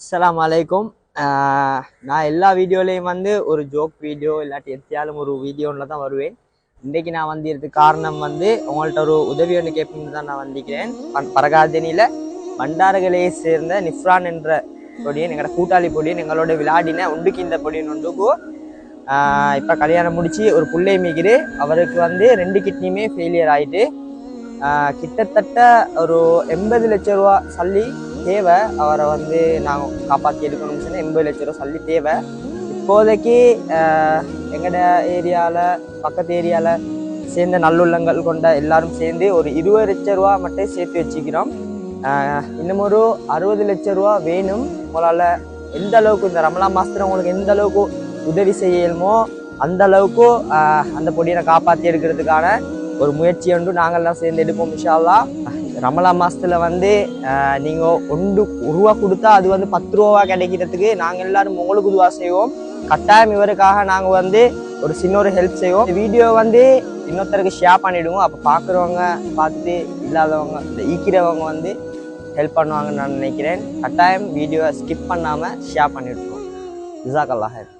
அஸ்லாம் வலைக்கும் நான் எல்லா வீடியோலையும் வந்து ஒரு ஜோக் வீடியோ இல்லாட்டி எத்தியாலும் ஒரு வீடியோவில் தான் வருவேன். இன்றைக்கு நான் வந்திருக்கு காரணம் வந்து உங்கள்ட்ட ஒரு உதவி ஒன்று கேட்பீங்கன்னு தான் நான் வந்திருக்கிறேன். பரகாதினியில் பரகாதனியில் பண்டாரகலையை சேர்ந்த நிஃப்ரான் என்ற பொடியன் எங்களோட கூட்டாளி பொடியன் எங்களோட விளையாடின உண்டுக்கு இந்த பொடியன் உண்டுக்கும் இப்போ கல்யாணம் முடித்து ஒரு பிள்ளை மீக்குது அவருக்கு வந்து ரெண்டு கிட்னியுமே ஃபெயிலியர் ஆகிட்டு கிட்டத்தட்ட ஒரு எண்பது லட்ச ரூபா சல்லி தேவை. அவரை வந்து நாங்கள் காப்பாற்றி எடுக்கணும்னு சொன்னால் எண்பது லட்ச ரூபா சல்லி தேவை. இப்போதைக்கு ஆஹ் எங்கட ஏரியாவில் பக்கத்து ஏரியாவில் சேர்ந்த நல்லுள்ளங்கள் கொண்ட எல்லாரும் சேர்ந்து ஒரு இருபது லட்ச ரூபா மட்டும் சேர்த்து வச்சுக்கிறோம். ஆஹ் இன்னும் ஒரு அறுபது லட்ச ரூபா வேணும். உங்களால் எந்த அளவுக்கு இந்த ரமலா மாஸ்டர் உங்களுக்கு எந்த அளவுக்கு உதவி செய்யணுமோ அந்த அளவுக்கு அந்த பொடியை காப்பாற்றி எடுக்கிறதுக்கான ஒரு முயற்சி ஒன்று நாங்கள்லாம் சேர்ந்து எடுப்போம் இன்ஷால்லா ரமலா மாதத்தில் வந்து நீங்கள் ஒன்று ஒரு ரூபா கொடுத்தா அது வந்து பத்து ரூபா கிடைக்கிறதுக்கு நாங்கள் எல்லாரும் உங்களுக்கு உதுவா செய்வோம். கட்டாயம் இவருக்காக நாங்கள் வந்து ஒரு சின்ன ஒரு ஹெல்ப் செய்வோம். வீடியோ வந்து இன்னொருத்தருக்கு ஷேர் பண்ணிவிடுவோம் அப்போ பார்க்குறவங்க பார்த்துட்டு இல்லாதவங்க இந்த ஈக்கிறவங்க வந்து ஹெல்ப் பண்ணுவாங்கன்னு நான் நினைக்கிறேன். கட்டாயம் வீடியோவை ஸ்கிப் பண்ணாமல் ஷேர் பண்ணிவிடுவோம் ஜிசாக் அல்லாஹர்